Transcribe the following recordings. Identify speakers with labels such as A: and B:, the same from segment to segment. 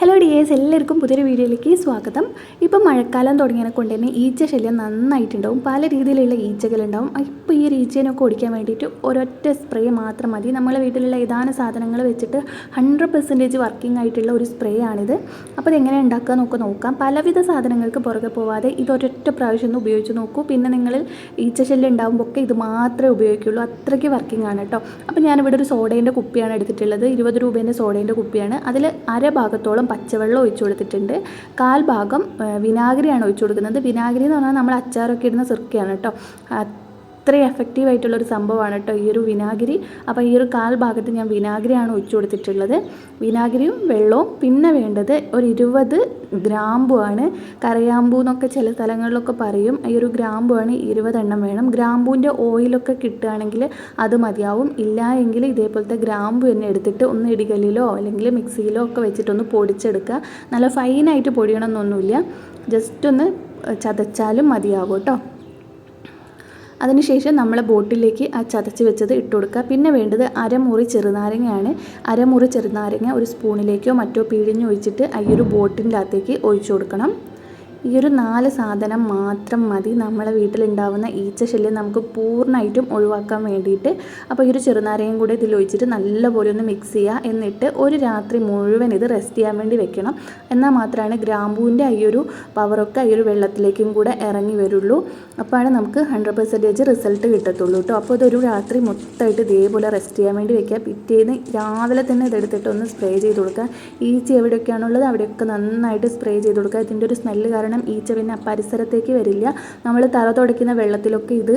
A: Hello dears എല്ലാവർക്കും പുതിയൊരു വീഡിയോയിലേക്ക് സ്വാഗതം. ഇപ്പം മഴക്കാലം തുടങ്ങിയതിനെ കൊണ്ട് തന്നെ ഈച്ച ശല്യം നന്നായിട്ടുണ്ടാവും. പല രീതിയിലുള്ള ഈച്ചകളുണ്ടാവും. ഇപ്പോൾ ഈ ഒരു ഈച്ചേനൊക്കെ ഓടിക്കാൻ വേണ്ടിയിട്ട് ഒരൊറ്റ സ്പ്രേ മാത്രം മതി. നമ്മളെ വീട്ടിലുള്ള ഏതാനും സാധനങ്ങൾ വെച്ചിട്ട് ഹൺഡ്രഡ് പെർസെന്റേജ് വർക്കിംഗ് ആയിട്ടുള്ള ഒരു സ്പ്രേ ആണിത്. അപ്പോൾ ഇതെങ്ങനെ ഉണ്ടാക്കുക നമുക്ക് നോക്കാം. പലവിധ സാധനങ്ങൾക്ക് പുറകെ പോവാതെ ഇത് ഒരൊറ്റ പ്രാവശ്യം ഒന്ന് ഉപയോഗിച്ച് നോക്കൂ. പിന്നെ നിങ്ങൾ ഈച്ച ശല്യം ഉണ്ടാകുമ്പോൾ ഒക്കെ ഇത് മാത്രമേ ഉപയോഗിക്കുള്ളൂ. അത്രയ്ക്ക് വർക്കിംഗ് ആണ് കേട്ടോ അപ്പോൾ ഞാനിവിടെ ഒരു സോഡേന്റെ കുപ്പിയാണ് എടുത്തിട്ടുള്ളത്. ഇരുപത് രൂപേന്റെ സോഡേന്റെ കുപ്പിയാണ്. അതിൽ അര ഭാഗത്തോളം പച്ചവെള്ളം ഒഴിച്ചു കൊടുത്തിട്ടുണ്ട്. കാൽ ഭാഗം വിനാഗിരിയാണ് ഒഴിച്ചു കൊടുക്കുന്നത്. വിനാഗിരി എന്ന് പറഞ്ഞാൽ നമ്മൾ അച്ചാറൊക്കെ ഇടുന്ന സിർക്കയാണ് കേട്ടോ. അത്രയും എഫക്റ്റീവ് ആയിട്ടുള്ള ഒരു സംഭവമാണ് കേട്ടോ ഈ ഒരു വിനാഗിരി. അപ്പോൾ ഈ ഒരു കാൽ ഭാഗത്ത് ഞാൻ വിനാഗിരിയാണ് ഒഴിച്ചു കൊടുത്തിട്ടുള്ളത്. വിനാഗിരിയും വെള്ളവും പിന്നെ വേണ്ടത് ഒരു ഇരുപത് ഗ്രാമ്പുവാണ്. കരയാമ്പൂ എന്നൊക്കെ ചില സ്ഥലങ്ങളിലൊക്കെ പറയും ഈ ഒരു ഗ്രാമ്പുവാണ് ഇരുപതെണ്ണം വേണം. ഗ്രാമ്പൂവിന്റെ ഓയിലൊക്കെ കിട്ടുകയാണെങ്കിൽ അത് മതിയാവും. ഇല്ല എങ്കിൽ ഇതേപോലത്തെ ഗ്രാമ്പു തന്നെ എടുത്തിട്ട് ഒന്ന് ഇടികല്ലിലോ അല്ലെങ്കിൽ മിക്സിയിലോ ഒക്കെ വെച്ചിട്ടൊന്ന് പൊടിച്ചെടുക്കുക. നല്ല ഫൈനായിട്ട് പൊടിയണമെന്നൊന്നുമില്ല. ജസ്റ്റ് ഒന്ന് ചതച്ചാലും മതിയാവും കേട്ടോ. അതിനുശേഷം നമ്മൾ ബോട്ടിലേക്ക് ആ ചതച്ച് വെച്ചത് ഇട്ട് കൊടുക്കുക. പിന്നെ വേണ്ടത് അരമുറി ചെറുനാരങ്ങയാണ്. അരമുറി ചെറുനാരങ്ങ ഒരു സ്പൂണിലേക്കോ മറ്റോ പിഴിഞ്ഞൊഴിച്ചിട്ട് ഈ ഒരു ബോട്ടിന്റെ അകത്തേക്ക് ഒഴിച്ചു കൊടുക്കണം. ഈ ഒരു നാല് സാധനം മാത്രം മതി. നമ്മുടെ വീട്ടിലുണ്ടാവുന്ന ഈച്ച ശല്യം നമുക്ക് പൂർണമായിട്ടും ഒഴിവാക്കാൻ വേണ്ടിയിട്ട്. അപ്പോൾ ഈ ഒരു ചെറുനാരയും കൂടെ ഇതിൽ ഒഴിച്ചിട്ട് നല്ലപോലെ ഒന്ന് മിക്സ് ചെയ്യുക. എന്നിട്ട് ഒരു രാത്രി മുഴുവൻ ഇത് റെസ്റ്റ് ചെയ്യാൻ വേണ്ടി വെക്കണം. എന്നാൽ മാത്രമാണ് ഗ്രാമ്പൂവിന്റെ ഈ ഒരു പവറൊക്കെ ഈ ഒരു വെള്ളത്തിലേക്കും കൂടെ ഇറങ്ങി വരുള്ളൂ. അപ്പോഴാണ് നമുക്ക് ഹൺഡ്രഡ് പെർസെന്റേജ് റിസൾട്ട് കിട്ടത്തുള്ളൂ കേട്ടോ അപ്പോൾ ഇതൊരു രാത്രി മൊത്തമായിട്ട് ഇതേപോലെ റെസ്റ്റ് ചെയ്യാൻ വേണ്ടി വെക്കുക. പിറ്റേന്ന് രാവിലെ തന്നെ ഇതെടുത്തിട്ട് ഒന്ന് സ്പ്രേ ചെയ്ത് കൊടുക്കുക. ഈച്ച എവിടെയൊക്കെയാണുള്ളത് അവിടെയൊക്കെ നന്നായിട്ട് സ്പ്രേ ചെയ്ത് കൊടുക്കുക. ഇതിന്റെ ഒരു സ്മെല്ല് കാരണം ഈച്ച പിന്നെ പരിസരത്തേക്ക് വരില്ല. നമ്മൾ തല തുടയ്ക്കുന്ന വെള്ളത്തിലൊക്കെ ഇത്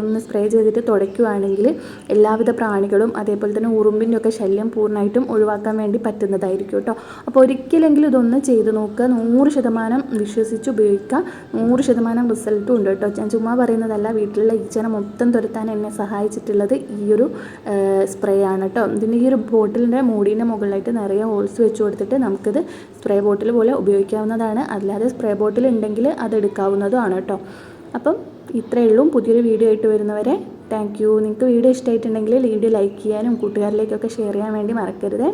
A: ഒന്ന് സ്പ്രേ ചെയ്തിട്ട് തുടയ്ക്കുകയാണെങ്കിൽ എല്ലാവിധ പ്രാണികളും അതേപോലെ തന്നെ ഉറുമ്പിന്റെ ഒക്കെ ശല്യം പൂർണമായിട്ടും ഒഴിവാക്കാൻ വേണ്ടി പറ്റുന്നതായിരിക്കും കേട്ടോ. അപ്പോൾ ഒരിക്കലെങ്കിലും ഇതൊന്ന് ചെയ്ത് നോക്കുക. നൂറ് ശതമാനം വിശ്വസിച്ച് ഉപയോഗിക്കുക. നൂറ് ശതമാനം റിസൾട്ടും ഉണ്ട് കേട്ടോ. ഞാൻ ചുമ്മാ പറയുന്നതല്ല വീട്ടിലുള്ള ഈച്ചനെ മൊത്തം തുരത്താൻ എന്നെ സഹായിച്ചിട്ടുള്ളത് ഈ ഒരു സ്പ്രേ ആണ് കേട്ടോ. ഇതിന്റെ ഈ ഒരു ബോട്ടിലിന്റെ മൂടീന്റെ മുകളിലായിട്ട് നിറയെ ഹോൾസ് വെച്ച് കൊടുത്തിട്ട് നമുക്കിത് സ്പ്രേ ബോട്ടിൽ പോലെ ഉപയോഗിക്കാവുന്നതാണ്. അല്ലാതെ സ്പ്രേ ബോട്ടിൽ ഉണ്ടെങ്കിൽ അത് എടുക്കാവുന്നതുമാണ് കേട്ടോ. അപ്പം ഇത്രയേ ഉള്ളൂ. പുതിയൊരു വീഡിയോ ആയിട്ട് വരുന്നവരെ താങ്ക് യു നിങ്ങൾക്ക് വീഡിയോ ഇഷ്ടമായിട്ടുണ്ടെങ്കിൽ വീഡിയോ ലൈക്ക് ചെയ്യാനും കൂട്ടുകാരിലേക്കൊക്കെ ഷെയർ ചെയ്യാൻ വേണ്ടി മറക്കരുത്.